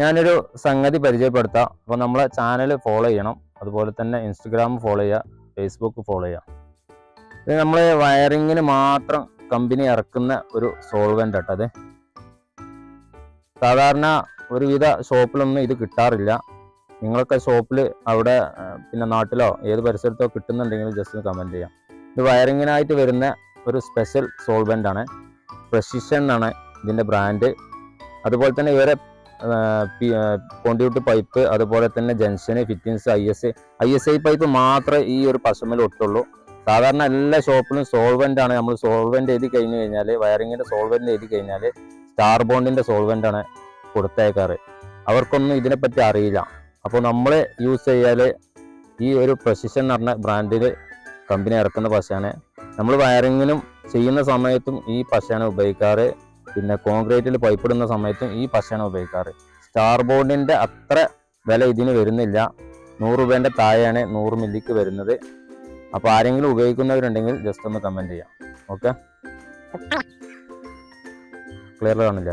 ഞാനൊരു സംഗതി പരിചയപ്പെടുത്താം. അപ്പോൾ നമ്മളെ ചാനൽ ഫോളോ ചെയ്യണം. അതുപോലെ തന്നെ ഇൻസ്റ്റഗ്രാം ഫോളോ ചെയ്യുക ഫേസ്ബുക്ക് ഫോളോ ചെയ്യുക. ഇത് നമ്മൾ വയറിങ്ങിന് മാത്രം കമ്പനി ഇറക്കുന്ന ഒരു സോൾവെന്റ് ആട്ടത് സാധാരണ ഒരുവിധ ഷോപ്പിലൊന്നും ഇത് കിട്ടാറില്ല. നിങ്ങളൊക്കെ ഷോപ്പിൽ അവിടെ പിന്നെ നാട്ടിലോ ഏത് പരിസരത്തോ കിട്ടുന്നുണ്ടെങ്കിൽ ജസ്റ്റ് ഒന്ന് കമന്റ് ചെയ്യാം. ഇത് വയറിങ്ങിനായിട്ട് വരുന്ന ഒരു സ്പെഷ്യൽ സോൾവെന്റ് ആണ്. പ്രസിഷൻ എന്നാണ് ഇതിന്റെ ബ്രാൻഡ് അതുപോലെ തന്നെ ഇവരെ കോണ്ടിയൂട്ട് പൈപ്പ് അതുപോലെ തന്നെ junction fittings I S I S I pipe മാത്രമേ ഈ ഒരു പശമിൽ ഒട്ടുള്ളൂ. സാധാരണ എല്ലാ ഷോപ്പിലും സോൾവെന്റ് ആണ്. നമ്മൾ സോൾവെന്റ് എഴുതി കഴിഞ്ഞു കഴിഞ്ഞാൽ വയറിങ്ങിന്റെ സോൾവെന്റ് എഴുതി കഴിഞ്ഞാൽ സ്റ്റാർ ബോണ്ടിന്റെ സോൾവെന്റ് ആണ് കൊടുത്തേക്കാറ്. അവർക്കൊന്നും ഇതിനെപ്പറ്റി അറിയില്ല. അപ്പോൾ നമ്മൾ യൂസ് ചെയ്യാൽ ഈ ഒരു പ്രസിഷൻ എന്ന് പറഞ്ഞ ബ്രാൻഡിൽ കമ്പനി ഇറക്കുന്ന പശയാണ്. നമ്മൾ വയറിങ്ങിനും ചെയ്യുന്ന സമയത്തും ഈ പശയാണ് ഉപയോഗിക്കാറ്. പിന്നെ കോൺക്രീറ്റിൽ പൈപ്പ് ഇടുന്ന സമയത്തും ഈ പശയാണ് ഉപയോഗിക്കാറ്. സ്റ്റാർ ബോർഡിന്റെ അത്ര വില ഇതിന് വരുന്നില്ല. നൂറ് രൂപേന്റെ താഴെയാണ് നൂറ് മില്ലിക്ക് വരുന്നത്. അപ്പോൾ ആരെങ്കിലും ഉപയോഗിക്കുന്നവരുണ്ടെങ്കിൽ ജസ്റ്റ് ഒന്ന് കമന്റ് ചെയ്യാം. ഓക്കെ ക്ലിയർ കാണില്ല.